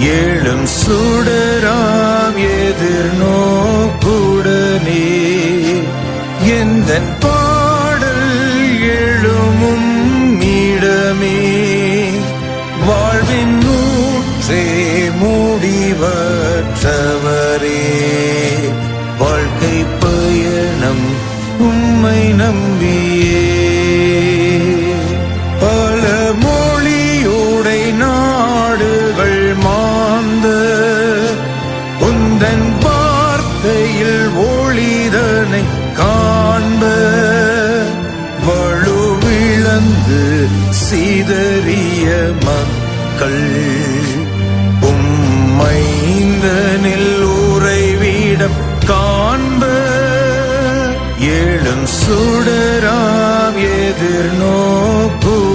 ஏழும் சுடராம் எதிர்நோக்குடனே எந்த பாடல் எழுமும் இடமே வாழ்வின் நூற்றே முடிவற்றவரே. வாழ்க்கை பயணம் உம்மை நம்பி வலுவிழந்து சிதறிய மக்கள் உம்மைந்தனில் உறைவிடம் காண்ப ஏழும் சுடராம் எதிர்நோக்குடனே